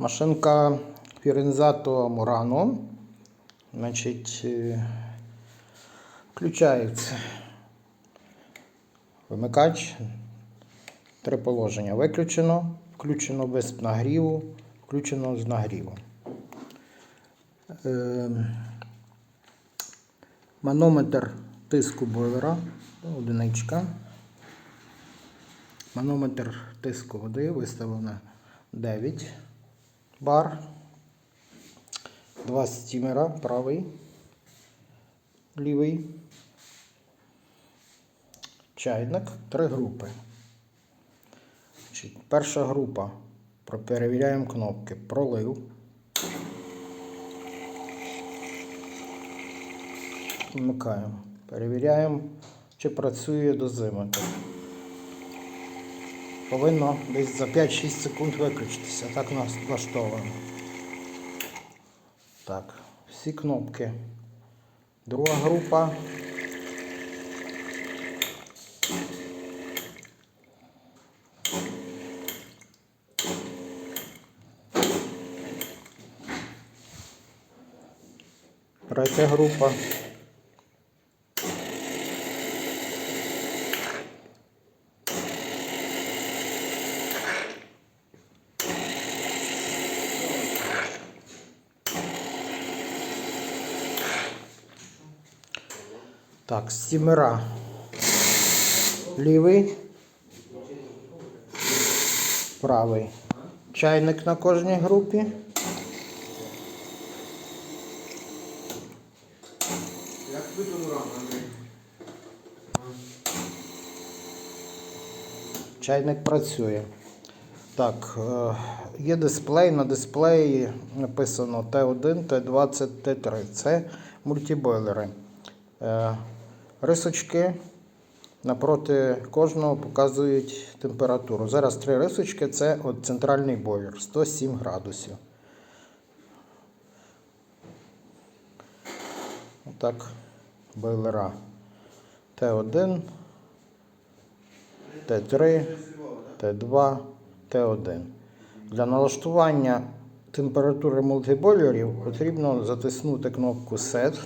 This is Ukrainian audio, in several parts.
Машинка Murano. Значить, е, включається вимикач. Три положення. Виключено, включено без нагріву, включено з нагрівом. Е, Манометр тиску бойлера. Одиничка. Манометр тиску води виставлено 9 бар. Два стімера, правий, лівий. Чайник, три групи. Значить, Перша група. Перевіряємо кнопки. Пролив. Вмикаємо. Перевіряємо, чи працює дозиметр. Повинно десь за 5-6 секунд виключитися. Так у нас влаштовано. Так, всі кнопки. Друга група. Третя група. Так, стімера. Лівий. Правий. Чайник на кожній групі. Як ви Андрій? Чайник працює. Так, е, є дисплей. На дисплеї написано Т1, Т20, Т3. Це мультибойлери. Рисочки напроти кожного показують температуру. Зараз три рисочки це от центральний бойлер 107 градусів. Отак, бойлера Т1, Т3, Т2, Т1. Для налаштування температури мультибойлерів потрібно затиснути кнопку Set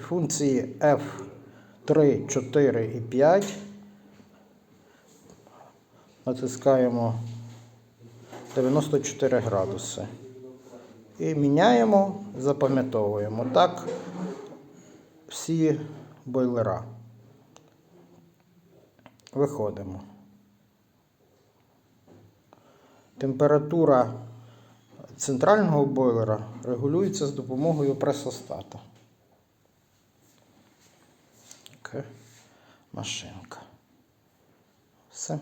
функції F3, 4 і 5 натискаємо 94 градуси. І міняємо, запам'ятовуємо. Так всі бойлера. Виходимо. Температура центрального бойлера регулюється з допомогою пресостата. Така машинка. Все.